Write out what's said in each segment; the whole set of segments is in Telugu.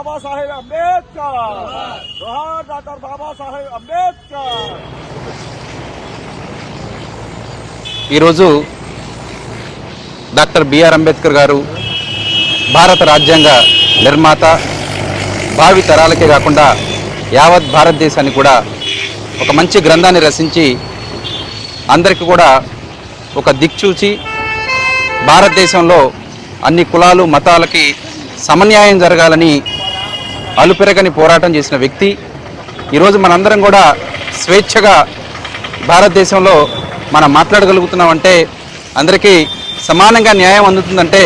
బాబాసాహెబ్ అంబేద్కర్ జోహార్ డాక్టర్ బాబాసాహెబ్ అంబేద్కర్ ఈరోజు డాక్టర్ బిఆర్ అంబేద్కర్ గారు భారత రాజ్యాంగ నిర్మాత భావి తరాలకే కాకుండా యావత్ భారతదేశాన్ని కూడా ఒక మంచి గ్రంథాన్ని రచించి అందరికీ కూడా ఒక దిక్చూచి భారతదేశంలో అన్ని కులాలు మతాలకి సమన్యాయం జరగాలని అలుపెరగని పోరాటం చేసిన వ్యక్తి. ఈరోజు మనందరం కూడా స్వేచ్ఛగా భారతదేశంలో మనం మాట్లాడగలుగుతున్నామంటే అందరికీ సమానంగా న్యాయం అందుతుందంటే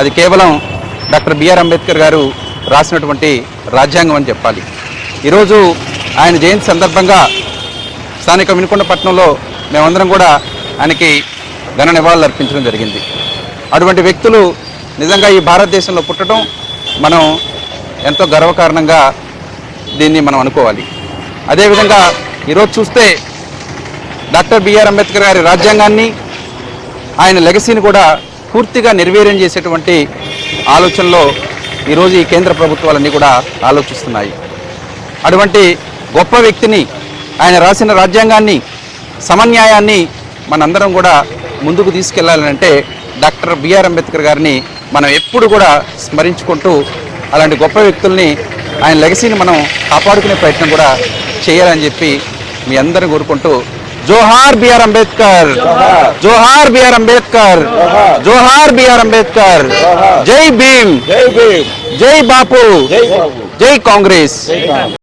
అది కేవలం డాక్టర్ బిఆర్ అంబేద్కర్ గారు రాసినటువంటి రాజ్యాంగం అని చెప్పాలి. ఈరోజు ఆయన జయంతి సందర్భంగా స్థానిక వినుకొండపట్నంలో మేమందరం కూడా ఆయనకి ఘన నివాళులు అర్పించడం జరిగింది. అటువంటి వ్యక్తులు నిజంగా ఈ భారతదేశంలో పుట్టడం మనం ఎంతో గర్వకారణంగా దీన్ని మనం అనుకోవాలి. అదేవిధంగా ఈరోజు చూస్తే డాక్టర్ బిఆర్ అంబేద్కర్ గారి రాజ్యాంగాన్ని ఆయన లెగసీని కూడా పూర్తిగా నిర్వీర్యం చేసేటువంటి ఆలోచనలో ఈరోజు ఈ కేంద్ర ప్రభుత్వాలన్నీ కూడా ఆలోచిస్తున్నాయి. అటువంటి గొప్ప వ్యక్తిని ఆయన రాసిన రాజ్యాంగాన్ని సమన్యాయాన్ని మనందరం కూడా ముందుకు తీసుకెళ్ళాలంటే డాక్టర్ బిఆర్ అంబేద్కర్ గారిని మనం ఎప్పుడు కూడా స్మరించుకుంటూ అలాంటి గొప్ప వ్యక్తుల్ని ఆయన లెగసీని మనం కాపాడుకునే ప్రయత్నం కూడా చేయాలని చెప్పి మీ అందరిని కోరుకుంటూ జోహార్ బిఆర్ అంబేద్కర్ జోహార్. బిఆర్ అంబేద్కర్ జోహార్. B R Ambedkar. జై భీమ్. జై బాపు. జై కాంగ్రెస్.